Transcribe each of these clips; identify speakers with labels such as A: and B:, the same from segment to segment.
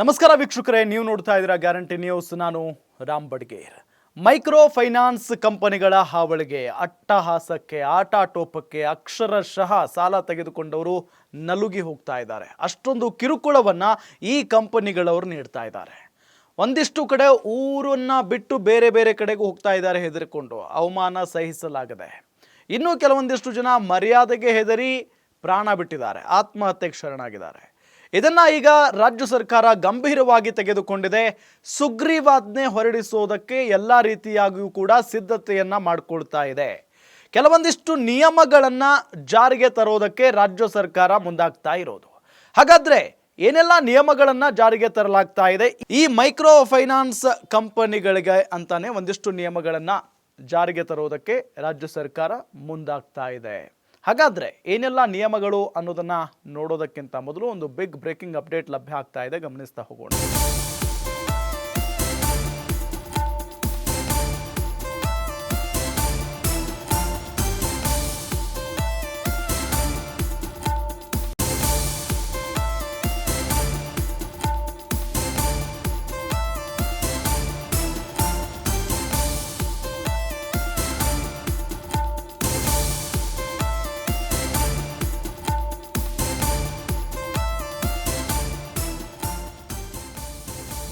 A: ನಮಸ್ಕಾರ ವೀಕ್ಷಕರೇ, ನೀವು ನೋಡ್ತಾ ಇದ್ದೀರಾ ಗ್ಯಾರಂಟಿ ನ್ಯೂಸ್. ನಾನು ರಾಮ್ ಬಡ್ಗೇರ್. ಮೈಕ್ರೋ ಫೈನಾನ್ಸ್ ಕಂಪನಿಗಳ ಹಾವಳಿಗೆ, ಅಟ್ಟಹಾಸಕ್ಕೆ ಆಟಾಟೋಪಕ್ಕೆ ಅಕ್ಷರಶಃ ಸಾಲ ತೆಗೆದುಕೊಂಡವರು ನಲುಗಿ ಹೋಗ್ತಾ ಇದ್ದಾರೆ. ಅಷ್ಟೊಂದು ಕಿರುಕುಳವನ್ನ ಈ ಕಂಪನಿಗಳವರು ನೀಡ್ತಾ ಇದ್ದಾರೆ. ಒಂದಿಷ್ಟು ಕಡೆ ಊರನ್ನು ಬಿಟ್ಟು ಬೇರೆ ಬೇರೆ ಕಡೆಗೂ ಹೋಗ್ತಾ ಇದ್ದಾರೆ ಹೆದರಿಕೊಂಡು ಅವಮಾನ ಸಹಿಸಲಾಗದೆ. ಇನ್ನು ಕೆಲವೊಂದಿಷ್ಟು ಜನ ಮರ್ಯಾದೆಗೆ ಹೆದರಿ ಪ್ರಾಣ ಬಿಟ್ಟಿದ್ದಾರೆ, ಆತ್ಮಹತ್ಯೆಗೆ ಶರಣಾಗಿದ್ದಾರೆ. ಇದನ್ನ ಈಗ ರಾಜ್ಯ ಸರ್ಕಾರ ಗಂಭೀರವಾಗಿ ತೆಗೆದುಕೊಂಡಿದೆ. ಸುಗ್ರೀವಾಜ್ಞೆ ಹೊರಡಿಸೋದಕ್ಕೆ ಎಲ್ಲ ರೀತಿಯಾಗಿಯೂ ಕೂಡ ಸಿದ್ಧತೆಯನ್ನ ಮಾಡಿಕೊಳ್ತಾ ಇದೆ. ಕೆಲವೊಂದಿಷ್ಟು ನಿಯಮಗಳನ್ನ ಜಾರಿಗೆ ತರೋದಕ್ಕೆ ರಾಜ್ಯ ಸರ್ಕಾರ ಮುಂದಾಗ್ತಾ ಇರೋದು. ಹಾಗಾದ್ರೆ ಏನೆಲ್ಲ ನಿಯಮಗಳನ್ನ ಜಾರಿಗೆ ತರಲಾಗ್ತಾ ಇದೆ? ಈ ಮೈಕ್ರೋ ಫೈನಾನ್ಸ್ ಕಂಪನಿಗಳಿಗೆ ಅಂತಾನೆ ಒಂದಿಷ್ಟು ನಿಯಮಗಳನ್ನ ಜಾರಿಗೆ ತರೋದಕ್ಕೆ ರಾಜ್ಯ ಸರ್ಕಾರ ಮುಂದಾಗ್ತಾ ಇದೆ. ಹಾಗಾದ್ರೆ ಏನೆಲ್ಲ ನಿಯಮಗಳು ಅನ್ನೋದನ್ನು ನೋಡೋದಕ್ಕಿಂತ ಮೊದಲು ಒಂದು ಬಿಗ್ ಬ್ರೇಕಿಂಗ್ ಅಪ್ಡೇಟ್ ಲಭ್ಯ ಆಗ್ತಾ ಇದೆ. ಗಮನಿಸ್ತಾ ಹೋಗೋಣ.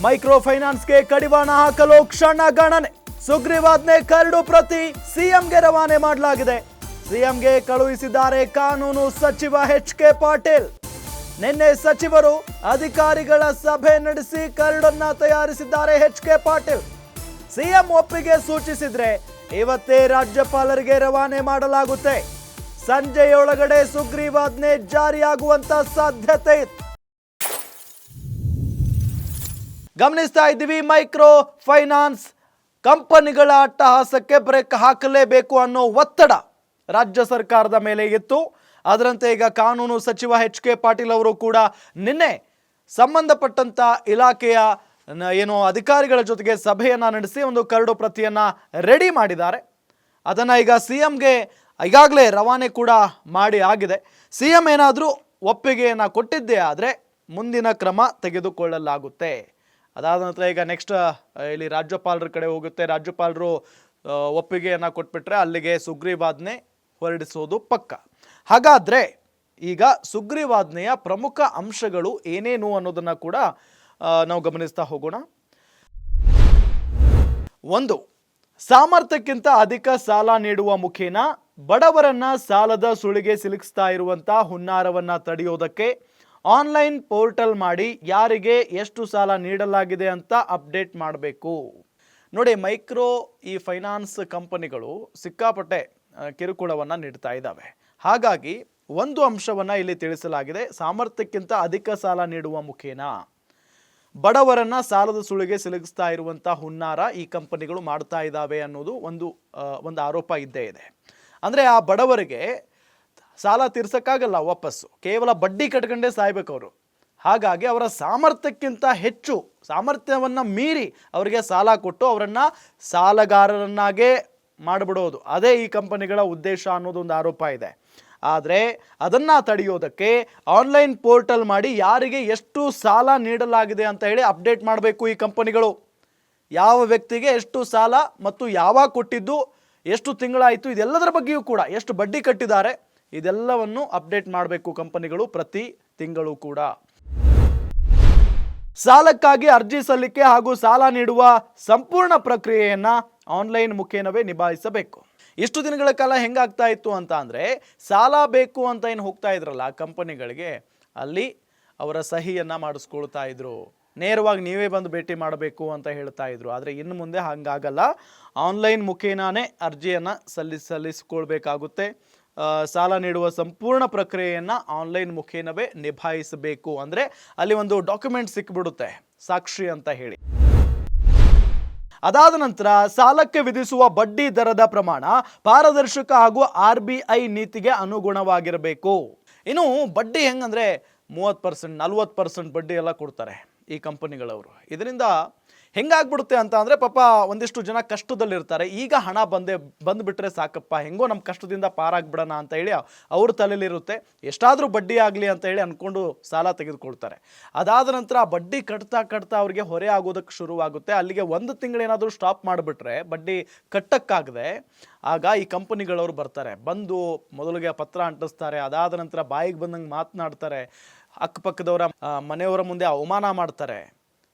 A: ಮೈಕ್ರೋ ಫೈನಾನ್ಸ್ಗೆ ಕಡಿವಾಣ ಹಾಕಲು ಕ್ಷಣ ಗಣನೆ. ಸುಗ್ರೀವಾಜ್ಞೆ ಕರಡು ಪ್ರತಿ ಸಿಎಂಗೆ ರವಾನೆ ಮಾಡಲಾಗಿದೆ. ಸಿಎಂಗೆ ಕಳುಹಿಸಿದ್ದಾರೆ ಕಾನೂನು ಸಚಿವ ಎಚ್ ಕೆ ಪಾಟೀಲ್. ನಿನ್ನೆ ಸಚಿವರು ಅಧಿಕಾರಿಗಳ ಸಭೆ ನಡೆಸಿ ಕರಡನ್ನ ತಯಾರಿಸಿದ್ದಾರೆ ಎಚ್ ಕೆ ಪಾಟೀಲ್. ಸಿಎಂ ಒಪ್ಪಿಗೆ ಸೂಚಿಸಿದ್ರೆ ಇವತ್ತೇ ರಾಜ್ಯಪಾಲರಿಗೆ ರವಾನೆ ಮಾಡಲಾಗುತ್ತೆ. ಸಂಜೆಯೊಳಗಡೆ ಸುಗ್ರೀವಾಜ್ಞೆ ಜಾರಿಯಾಗುವಂತ ಸಾಧ್ಯತೆ ಇದೆ. ಗಮನಿಸ್ತಾ ಇದ್ದೀವಿ ಮೈಕ್ರೋ ಫೈನಾನ್ಸ್ ಕಂಪನಿಗಳ ಅಟ್ಟಹಾಸಕ್ಕೆ ಬ್ರೇಕ್ ಹಾಕಲೇಬೇಕು ಅನ್ನೋ ಒತ್ತಡ ರಾಜ್ಯ ಸರ್ಕಾರದ ಮೇಲೆ ಇತ್ತು. ಅದರಂತೆ ಈಗ ಕಾನೂನು ಸಚಿವ ಎಚ್ ಕೆ ಪಾಟೀಲ್ ಅವರು ಕೂಡ ನಿನ್ನೆ ಸಂಬಂಧಪಟ್ಟಂಥ ಇಲಾಖೆಯ ಏನು ಅಧಿಕಾರಿಗಳ ಜೊತೆಗೆ ಸಭೆಯನ್ನು ನಡೆಸಿ ಒಂದು ಕರಡು ಪ್ರತಿಯನ್ನು ರೆಡಿ ಮಾಡಿದ್ದಾರೆ. ಅದನ್ನು ಈಗ ಸಿ ಎಮ್ಗೆ ಈಗಾಗಲೇ ರವಾನೆ ಕೂಡ ಮಾಡಿ ಆಗಿದೆ. ಸಿ ಎಂ ಏನಾದರೂ ಒಪ್ಪಿಗೆಯನ್ನು ಕೊಟ್ಟಿದ್ದೇ ಆದರೆ ಮುಂದಿನ ಕ್ರಮ ತೆಗೆದುಕೊಳ್ಳಲಾಗುತ್ತೆ. ಅದಾದ ನಂತರ ಈಗ ನೆಕ್ಸ್ಟ್ ಇಲ್ಲಿ ರಾಜ್ಯಪಾಲರ ಕಡೆ ಹೋಗುತ್ತೆ. ರಾಜ್ಯಪಾಲರು ಒಪ್ಪಿಗೆಯನ್ನು ಕೊಟ್ಬಿಟ್ರೆ ಅಲ್ಲಿಗೆ ಸುಗ್ರೀವಾಜ್ಞೆ ಹೊರಡಿಸೋದು ಪಕ್ಕ. ಹಾಗಾದರೆ ಈಗ ಸುಗ್ರೀವಾಜ್ಞೆಯ ಪ್ರಮುಖ ಅಂಶಗಳು ಏನೇನು ಅನ್ನೋದನ್ನು ಕೂಡ ನಾವು ಗಮನಿಸ್ತಾ ಹೋಗೋಣ. ಒಂದು, ಸಾಮರ್ಥ್ಯಕ್ಕಿಂತ ಅಧಿಕ ಸಾಲ ನೀಡುವ ಮುಖೇನ ಬಡವರನ್ನ ಸಾಲದ ಸುಳಿಗೆ ಸಿಲುಕಿಸ್ತಾ ಇರುವಂತಹ ಹುನ್ನಾರವನ್ನ ತಡೆಯೋದಕ್ಕೆ ಆನ್ಲೈನ್ ಪೋರ್ಟಲ್ ಮಾಡಿ ಯಾರಿಗೆ ಎಷ್ಟು ಸಾಲ ನೀಡಲಾಗಿದೆ ಅಂತ ಅಪ್ಡೇಟ್ ಮಾಡಬೇಕು. ನೋಡಿ, ಮೈಕ್ರೋ ಈ ಫೈನಾನ್ಸ್ ಕಂಪನಿಗಳು ಸಿಕ್ಕಾಪಟ್ಟೆ ಕಿರುಕುಳವನ್ನು ನೀಡ್ತಾ ಇದ್ದಾವೆ. ಹಾಗಾಗಿ ಒಂದು ಅಂಶವನ್ನು ಇಲ್ಲಿ ತಿಳಿಸಲಾಗಿದೆ. ಸಾಮರ್ಥ್ಯಕ್ಕಿಂತ ಅಧಿಕ ಸಾಲ ನೀಡುವ ಮುಖೇನ. ಬಡವರನ್ನ ಸಾಲದ ಸುಳಿಗೆ ಸಿಲುಕಿಸ್ತಾ ಇರುವಂಥ ಹುನ್ನಾರ ಈ ಕಂಪನಿಗಳು ಮಾಡ್ತಾ ಇದ್ದಾವೆ ಅನ್ನೋದು ಒಂದು ಒಂದು ಆರೋಪ ಇದ್ದೇ ಇದೆ. ಅಂದ್ರೆ ಆ ಬಡವರಿಗೆ ಸಾಲ ತೀರ್ಸೋಕ್ಕಾಗಲ್ಲ ವಾಪಸ್ಸು. ಕೇವಲ ಬಡ್ಡಿ ಕಟ್ಕೊಂಡೇ ಅವರು. ಹಾಗಾಗಿ ಅವರ ಸಾಮರ್ಥ್ಯಕ್ಕಿಂತ ಹೆಚ್ಚು ಸಾಮರ್ಥ್ಯವನ್ನು ಮೀರಿ ಅವರಿಗೆ ಸಾಲ ಕೊಟ್ಟು ಅವರನ್ನು ಸಾಲಗಾರರನ್ನಾಗೇ ಮಾಡಿಬಿಡೋದು. ಅದೇ ಈ ಕಂಪನಿಗಳ ಉದ್ದೇಶ ಅನ್ನೋದು ಒಂದು ಆರೋಪ ಇದೆ. ಆದರೆ ಅದನ್ನು ತಡೆಯೋದಕ್ಕೆ ಆನ್ಲೈನ್ ಪೋರ್ಟಲ್ ಮಾಡಿ ಯಾರಿಗೆ ಎಷ್ಟು ಸಾಲ ನೀಡಲಾಗಿದೆ ಅಂತ ಹೇಳಿ ಅಪ್ಡೇಟ್ ಮಾಡಬೇಕು ಈ ಕಂಪನಿಗಳು. ಯಾವ ವ್ಯಕ್ತಿಗೆ ಎಷ್ಟು ಸಾಲ ಮತ್ತು ಯಾವಾಗ ಕೊಟ್ಟಿದ್ದು, ಎಷ್ಟು ತಿಂಗಳಾಯಿತು, ಇದೆಲ್ಲದರ ಬಗ್ಗೆಯೂ ಕೂಡ ಎಷ್ಟು ಬಡ್ಡಿ ಕಟ್ಟಿದ್ದಾರೆ ಇದೆಲ್ಲವನ್ನು ಅಪ್ಡೇಟ್ ಮಾಡಬೇಕು ಕಂಪನಿಗಳು ಪ್ರತಿ ತಿಂಗಳು ಕೂಡ. ಸಾಲಕ್ಕಾಗಿ ಅರ್ಜಿ ಸಲ್ಲಿಕೆ ಹಾಗೂ ಸಾಲ ನೀಡುವ ಸಂಪೂರ್ಣ ಪ್ರಕ್ರಿಯೆಯನ್ನ ಆನ್ಲೈನ್ ಮುಖೇನವೇ ನಿಭಾಯಿಸಬೇಕು. ಇಷ್ಟು ದಿನಗಳ ಕಾಲ ಹೆಂಗಾಗ್ತಾ ಇತ್ತು ಅಂತ ಅಂದರೆ ಸಾಲ ಬೇಕು ಅಂತ ಏನು ಹೋಗ್ತಾ ಇದ್ರಲ್ಲ ಕಂಪನಿಗಳಿಗೆ, ಅಲ್ಲಿ ಅವರ ಸಹಿಯನ್ನು ಮಾಡಿಸ್ಕೊಳ್ತಾ ಇದ್ರು. ನೇರವಾಗಿ ನೀವೇ ಬಂದು ಭೇಟಿ ಮಾಡಬೇಕು ಅಂತ ಹೇಳ್ತಾ ಇದ್ರು. ಆದರೆ ಇನ್ನು ಮುಂದೆ ಹಂಗಾಗಲ್ಲ. ಆನ್ಲೈನ್ ಮುಖೇನೇ ಅರ್ಜಿಯನ್ನು ಸಲ್ಲಿಸ್ ಸಲ್ಲಿಸಿಕೊಳ್ಬೇಕಾಗುತ್ತೆ. ಸಾಲ ನೀಡುವ ಸಂಪೂರ್ಣ ಪ್ರಕ್ರಿಯೆಯನ್ನು ಆನ್ಲೈನ್ ಮುಖೇನವೇ ನಿಭಾಯಿಸಬೇಕು. ಅಂದರೆ ಅಲ್ಲಿ ಒಂದು ಡಾಕ್ಯುಮೆಂಟ್ ಸಿಕ್ಬಿಡುತ್ತೆ. ಸಾಕ್ಷಿ ಅಂತ ಹೇಳಿ. ಅದಾದ ನಂತರ ಸಾಲಕ್ಕೆ ವಿಧಿಸುವ ಬಡ್ಡಿ ದರದ ಪ್ರಮಾಣ ಪಾರದರ್ಶಕ ಹಾಗೂ ಆರ್ ಬಿ ಐ ನೀತಿಗೆ ಅನುಗುಣವಾಗಿರಬೇಕು. ಇನ್ನು ಬಡ್ಡಿ ಹೆಂಗಂದ್ರೆ ಮೂವತ್ತು ಪರ್ಸೆಂಟ್, ನಲ್ವತ್ತು ಪರ್ಸೆಂಟ್ ಬಡ್ಡಿ ಎಲ್ಲ ಕೊಡ್ತಾರೆ. ಈ ಕಂಪನಿಗಳವರು. ಇದರಿಂದ ಹೆಂಗಾಗ್ಬಿಡುತ್ತೆ ಅಂತ ಅಂದರೆ ಪಾಪ ಒಂದಿಷ್ಟು ಜನ ಕಷ್ಟದಲ್ಲಿರ್ತಾರೆ. ಈಗ ಹಣ ಬಂದೇ, ಬಂದುಬಿಟ್ರೆ ಸಾಕಪ್ಪ, ಹೆಂಗೋ ನಮ್ಮ ಕಷ್ಟದಿಂದ ಪಾರಾಗ್ಬಿಡೋಣ ಅಂತ ಹೇಳಿ ಅವ್ರ ತಲೆಯಲ್ಲಿರುತ್ತೆ ಎಷ್ಟಾದರೂ ಬಡ್ಡಿ ಆಗಲಿ ಅಂತ ಹೇಳಿ ಅಂದ್ಕೊಂಡು ಸಾಲ ತೆಗೆದುಕೊಳ್ತಾರೆ. ಅದಾದ ನಂತರ ಬಡ್ಡಿ ಕಟ್ತಾ ಕಟ್ತಾ ಅವ್ರಿಗೆ ಹೊರೆ ಆಗೋದಕ್ಕೆ ಶುರುವಾಗುತ್ತೆ. ಅಲ್ಲಿಗೆ ಒಂದು ತಿಂಗಳೇನಾದರೂ ಸ್ಟಾಪ್ ಮಾಡಿಬಿಟ್ರೆ ಬಡ್ಡಿ ಕಟ್ಟಕ್ಕಾಗದೆ ಆಗ ಈ ಕಂಪನಿಗಳವರು ಬರ್ತಾರೆ. ಬಂದು ಮೊದಲಿಗೆ ಪತ್ರ ಅಂಟಿಸ್ತಾರೆ. ಅದಾದ ನಂತರ ಬಾಯಿಗೆ ಬಂದಂಗೆ ಮಾತನಾಡ್ತಾರೆ. ಅಕ್ಕಪಕ್ಕದವರ ಮನೆಯವರ ಮುಂದೆ ಅವಮಾನ ಮಾಡ್ತಾರೆ.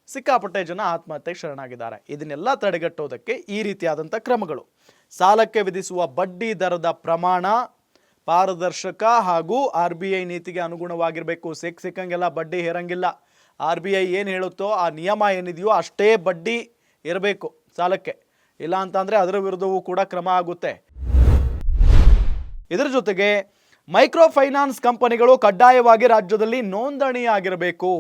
A: ಸಿಕ್ಕಾಪಟ್ಟೆ ಜನ ಆತ್ಮಹತ್ಯೆಗೆ ಶರಣಾಗಿದ್ದಾರೆ. ಇದನ್ನೆಲ್ಲ ತಡೆಗಟ್ಟೋದಕ್ಕೆ ಈ ರೀತಿಯಾದಂಥ ಕ್ರಮಗಳು. ಸಾಲಕ್ಕೆ ವಿಧಿಸುವ ಬಡ್ಡಿ ದರದ ಪ್ರಮಾಣ, ಪಾರದರ್ಶಕ ಹಾಗೂ ಆರ್ ಬಿ ಐ ನೀತಿಗೆ ಅನುಗುಣವಾಗಿರಬೇಕು. ಸಿಕ್ ಸಿಕ್ಕಂಗೆಲ್ಲ ಬಡ್ಡಿ ಹೇರಂಗಿಲ್ಲ. ಆರ್ ಬಿ ಐ ಏನು ಹೇಳುತ್ತೋ ಆ ನಿಯಮ ಏನಿದೆಯೋ ಅಷ್ಟೇ ಬಡ್ಡಿ ಇರಬೇಕು ಸಾಲಕ್ಕೆ. ಇಲ್ಲ ಅಂತಂದರೆ ಅದರ ವಿರುದ್ಧವೂ ಕೂಡ ಕ್ರಮ ಆಗುತ್ತೆ. ಇದರ ಜೊತೆಗೆ ಮೈಕ್ರೋ ಫೈನಾನ್ಸ್ ಕಂಪನಿಗಳು ಕಡ್ಡಾಯವಾಗಿ ರಾಜ್ಯದಲ್ಲಿ ನೋಂದಣಿಯಾಗಿರಬೇಕು.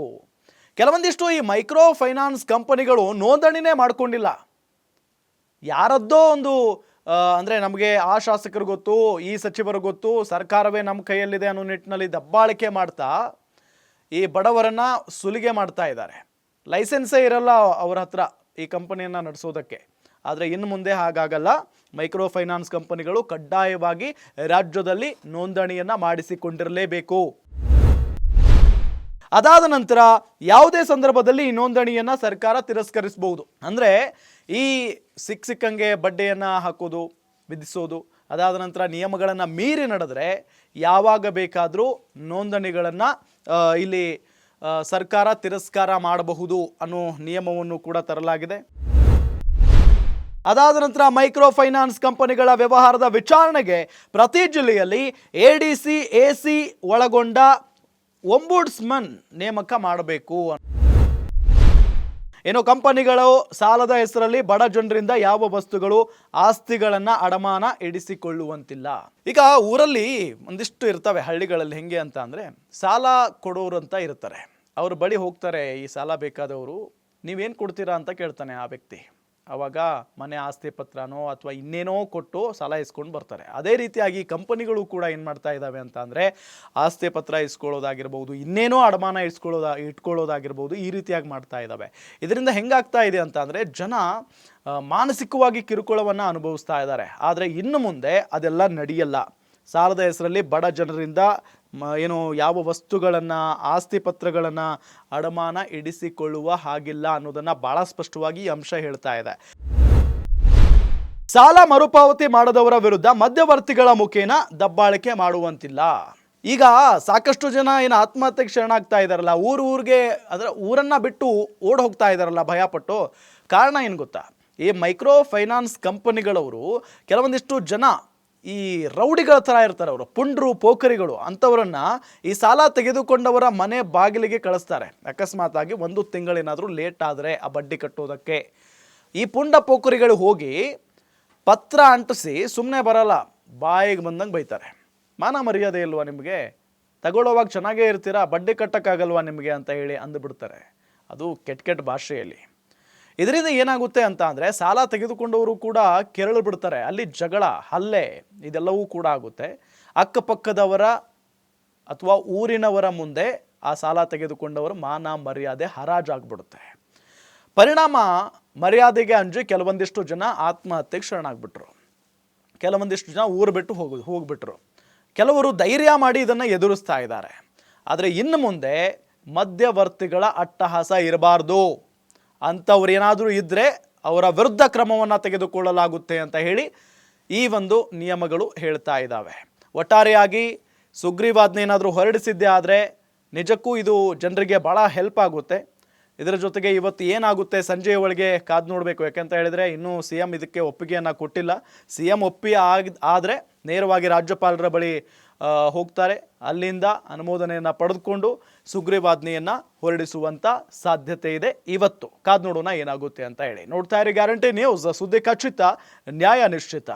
A: ಕೆಲವೊಂದಿಷ್ಟು ಈ ಮೈಕ್ರೋ ಫೈನಾನ್ಸ್ ಕಂಪನಿಗಳು ನೋಂದಣಿನೇ ಮಾಡಿಕೊಂಡಿಲ್ಲ. ಯಾರದ್ದೋ ಒಂದು ಅಂದರೆ ನಮಗೆ ಆ ಶಾಸಕರು ಗೊತ್ತು, ಈ ಸಚಿವರು ಗೊತ್ತು, ಸರ್ಕಾರವೇ ನಮ್ಮ ಕೈಯಲ್ಲಿದೆ ಅನ್ನೋ ನಿಟ್ಟಿನಲ್ಲಿ ದಬ್ಬಾಳಿಕೆ ಮಾಡ್ತಾ ಈ ಬಡವರನ್ನು ಸುಲಿಗೆ ಮಾಡ್ತಾ ಇದ್ದಾರೆ. ಲೈಸೆನ್ಸೇ ಇರಲ್ಲ ಅವರ ಹತ್ರ ಈ ಕಂಪನಿಯನ್ನು ನಡೆಸೋದಕ್ಕೆ. ಆದರೆ ಇನ್ನು ಮುಂದೆ ಹಾಗಾಗಲ್ಲ. ಮೈಕ್ರೋ ಫೈನಾನ್ಸ್ ಕಂಪನಿಗಳು ಕಡ್ಡಾಯವಾಗಿ ರಾಜ್ಯದಲ್ಲಿ ನೋಂದಣಿಯನ್ನು ಮಾಡಿಸಿಕೊಂಡಿರಲೇಬೇಕು. ಅದಾದ ನಂತರ ಯಾವುದೇ ಸಂದರ್ಭದಲ್ಲಿ ಈ ನೋಂದಣಿಯನ್ನು ಸರ್ಕಾರ ತಿರಸ್ಕರಿಸಬಹುದು. ಅಂದರೆ ಈ ಸಿಕ್ಕ ಸಿಕ್ಕಂಗೆ ಬಡ್ಡೆಯನ್ನು ಹಾಕೋದು, ವಿಧಿಸೋದು, ಅದಾದ ನಂತರ ನಿಯಮಗಳನ್ನು ಮೀರಿ ನಡೆದರೆ ಯಾವಾಗ ಬೇಕಾದರೂ ನೋಂದಣಿಗಳನ್ನು ಇಲ್ಲಿ ಸರ್ಕಾರ ತಿರಸ್ಕಾರ ಮಾಡಬಹುದು ಅನ್ನೋ ನಿಯಮವನ್ನು ಕೂಡ ತರಲಾಗಿದೆ. ಅದಾದ ನಂತರ ಮೈಕ್ರೋ ಫೈನಾನ್ಸ್ ಕಂಪನಿಗಳ ವ್ಯವಹಾರದ ವಿಚಾರಣೆಗೆ ಪ್ರತಿ ಜಿಲ್ಲೆಯಲ್ಲಿ A D C, A C ಒಳಗೊಂಡ ಒಂಬುಡ್ಸ್ಮನ್ ನೇಮಕ ಮಾಡಬೇಕು ಏನು ಕಂಪನಿಗಳು ಸಾಲದ ಹೆಸರಲ್ಲಿ ಬಡ ಜನರಿಂದ ಯಾವ ವಸ್ತುಗಳು, ಆಸ್ತಿಗಳನ್ನ ಅಡಮಾನ ಇಡಿಸಿಕೊಳ್ಳುವಂತಿಲ್ಲ. ಈಗ ಊರಲ್ಲಿ ಒಂದಿಷ್ಟು ಇರ್ತವೆ ಹಳ್ಳಿಗಳಲ್ಲಿ ಹೆಂಗೆ ಅಂತ ಅಂದರೆ ಸಾಲ ಕೊಡೋರು ಅಂತ ಇರ್ತಾರೆ. ಅವ್ರ ಬಳಿ ಹೋಗ್ತಾರೆ, ಈ ಸಾಲ ಬೇಕಾದವರು, ನೀವೇನು ಕೊಡ್ತೀರಾ? ಅಂತ ಕೇಳ್ತಾನೆ ಆ ವ್ಯಕ್ತಿ. ಅವಾಗ ಮನೆ ಆಸ್ತಿ ಪತ್ರನೋ ಅಥವಾ ಇನ್ನೇನೋ ಕೊಟ್ಟು ಸಾಲ ಇಸ್ಕೊಂಡು ಬರ್ತಾರೆ. ಅದೇ ರೀತಿಯಾಗಿ ಕಂಪನಿಗಳು ಕೂಡ ಏನು ಮಾಡ್ತಾ ಇದ್ದಾವೆ ಅಂತ ಅಂದರೆ ಆಸ್ತಿ ಪತ್ರ ಇಸ್ಕೊಳ್ಳೋದಾಗಿರ್ಬೋದು, ಇನ್ನೇನೋ ಅಡಮಾನ ಇಸ್ಕೊಳ್ಳೋದ, ಇಟ್ಕೊಳ್ಳೋದಾಗಿರ್ಬೋದು ಈ ರೀತಿಯಾಗಿ ಮಾಡ್ತಾ ಇದ್ದಾವೆ ಇದರಿಂದ ಹೆಂಗಾಗ್ತಾ ಇದೆ ಅಂತ ಅಂದರೆ ಜನ ಮಾನಸಿಕವಾಗಿ ಕಿರುಕುಳವನ್ನು ಅನುಭವಿಸ್ತಾ ಇದ್ದಾರೆ ಆದರೆ ಇನ್ನು ಮುಂದೆ ಅದೆಲ್ಲ ನಡೆಯಲ್ಲ. ಸಾಲದ ಹೆಸರಲ್ಲಿ ಬಡ ಜನರಿಂದ ಏನು ಯಾವ ವಸ್ತುಗಳನ್ನು, ಆಸ್ತಿ ಪತ್ರಗಳನ್ನು ಅಡಮಾನ ಇಡಿಸಿಕೊಳ್ಳುವ ಹಾಗಿಲ್ಲ ಅನ್ನೋದನ್ನು ಭಾಳ ಸ್ಪಷ್ಟವಾಗಿ ಅಂಶ ಹೇಳ್ತಾ ಇದೆ. ಸಾಲ ಮರುಪಾವತಿ ಮಾಡದವರ ವಿರುದ್ಧ ಮಧ್ಯವರ್ತಿಗಳ ಮುಖೇನ ದಬ್ಬಾಳಿಕೆ ಮಾಡುವಂತಿಲ್ಲ. ಈಗ ಸಾಕಷ್ಟು ಜನ ಏನು ಆತ್ಮಹತ್ಯೆಗೆ ಶರಣಾಗ್ತಾ ಇದ್ದಾರಲ್ಲ ಊರು ಊರಿಗೆ ಅದರ ಊರನ್ನು ಬಿಟ್ಟು ಓಡ್ ಹೋಗ್ತಾ ಇದ್ದಾರಲ್ಲ ಭಯಪಟ್ಟು. ಕಾರಣ ಏನು ಗೊತ್ತಾ? ಈ ಮೈಕ್ರೋ ಫೈನಾನ್ಸ್ ಕಂಪನಿಗಳವರು ಕೆಲವೊಂದಿಷ್ಟು ಜನ ಈ ರೌಡಿಗಳ ಥರ ಇರ್ತಾರೆ ಅವರು. ಪುಂಡ್ರು, ಪೋಖರಿಗಳು ಅಂಥವರನ್ನು ಈ ಸಾಲ ತೆಗೆದುಕೊಂಡವರ ಮನೆ ಬಾಗಿಲಿಗೆ ಕಳಿಸ್ತಾರೆ. ಅಕಸ್ಮಾತ್ ಆಗಿ ಒಂದು ತಿಂಗಳೇನಾದರೂ ಲೇಟ್ ಆದರೆ ಆ ಬಡ್ಡಿ ಕಟ್ಟೋದಕ್ಕೆ. ಈ ಪುಂಡ ಪೋಖರಿಗಳು ಹೋಗಿ ಪತ್ರ ಅಂಟಿಸಿ ಸುಮ್ಮನೆ ಬರಲ್ಲ, ಬಾಯಿಗೆ ಬಂದಂಗೆ ಬೈತಾರೆ. ಮಾನ ಮರ್ಯಾದೆ ಇಲ್ವಾ ನಿಮಗೆ? ತಗೊಳ್ಳೋವಾಗ ಚೆನ್ನಾಗೇ ಇರ್ತೀರಾ, ಬಡ್ಡಿ ಕಟ್ಟೋಕ್ಕಾಗಲ್ವಾ ನಿಮಗೆ ಅಂತ ಹೇಳಿ ಅಂದುಬಿಡ್ತಾರೆ. ಅದು ಕೆಟ್ಟ ಕೆಟ್ಟ ಭಾಷೆಯಲ್ಲಿ. ಇದರಿಂದ ಏನಾಗುತ್ತೆ ಅಂತ ಅಂದರೆ ಸಾಲ ತೆಗೆದುಕೊಂಡವರು ಕೂಡ ಕೆರಳು ಬಿಡ್ತಾರೆ. ಅಲ್ಲಿ ಜಗಳ, ಹಲ್ಲೆ ಇದೆಲ್ಲವೂ ಕೂಡ ಆಗುತ್ತೆ. ಅಕ್ಕಪಕ್ಕದವರ ಅಥವಾ ಊರಿನವರ ಮುಂದೆ ಆ ಸಾಲ ತೆಗೆದುಕೊಂಡವರು ಮಾನ, ಮರ್ಯಾದೆ ಹರಾಜಾಗ್ಬಿಡುತ್ತೆ ಪರಿಣಾಮ ಮರ್ಯಾದೆಗೆ ಅಂಜಿ ಕೆಲವೊಂದಿಷ್ಟು ಜನ ಆತ್ಮಹತ್ಯೆಗೆ ಶರಣಾಗ್ಬಿಟ್ರು. ಕೆಲವೊಂದಿಷ್ಟು ಜನ ಊರು ಬಿಟ್ಟು ಹೋಗಿ, ಹೋಗ್ಬಿಟ್ರು. ಕೆಲವರು ಧೈರ್ಯ ಮಾಡಿ ಇದನ್ನು ಎದುರಿಸ್ತಾ ಇದ್ದಾರೆ. ಆದರೆ ಇನ್ನು ಮುಂದೆ ಮಧ್ಯವರ್ತಿಗಳ ಅಟ್ಟಹಾಸ ಇರಬಾರ್ದು. ಅಂಥವ್ರು ಏನಾದರೂ ಇದ್ದರೆ ಅವರ ವಿರುದ್ಧ ಕ್ರಮವನ್ನು ತೆಗೆದುಕೊಳ್ಳಲಾಗುತ್ತೆ ಅಂತ ಹೇಳಿ ಈ ಒಂದು ನಿಯಮಗಳು ಹೇಳ್ತಾ ಇದ್ದಾವೆ ಒಟ್ಟಾರೆಯಾಗಿ ಸುಗ್ರೀವಾಜ್ಞೆ ಏನಾದರೂ ಹೊರಡಿಸಿದ್ದೇ ಆದರೆ ನಿಜಕ್ಕೂ ಇದು ಜನರಿಗೆ ಭಾಳ ಹೆಲ್ಪ್ ಆಗುತ್ತೆ. ಇದರ ಜೊತೆಗೆ ಇವತ್ತು ಏನಾಗುತ್ತೆ ಸಂಜೆಯ ಒಳಗೆ ಕಾದು ನೋಡಬೇಕು. ಯಾಕೆಂತ ಹೇಳಿದರೆ ಇನ್ನೂ ಸಿ ಎಂ ಇದಕ್ಕೆ ಒಪ್ಪಿಗೆಯನ್ನು ಕೊಟ್ಟಿಲ್ಲ. ಸಿ ಎಂ ಒಪ್ಪಿ ಆಗ, ಆದರೆ ನೇರವಾಗಿ ರಾಜ್ಯಪಾಲರ ಬಳಿ ಹೋಗ್ತಾರೆ. ಅಲ್ಲಿಂದ ಅನುಮೋದನೆಯನ್ನು ಪಡೆದುಕೊಂಡು ಸುಗ್ರೀವಾಜ್ಞೆಯನ್ನು ಹೊರಡಿಸುವಂಥ ಸಾಧ್ಯತೆ ಇದೆ ಇವತ್ತು. ಕಾದು ನೋಡೋಣ ಏನಾಗುತ್ತೆ ಅಂತ ಹೇಳಿ. ನೋಡ್ತಾ ಇರಿ ಗ್ಯಾರಂಟಿ ನ್ಯೂಸ್. ಸುದ್ದಿ ಖಚಿತ, ನ್ಯಾಯ ನಿಶ್ಚಿತ.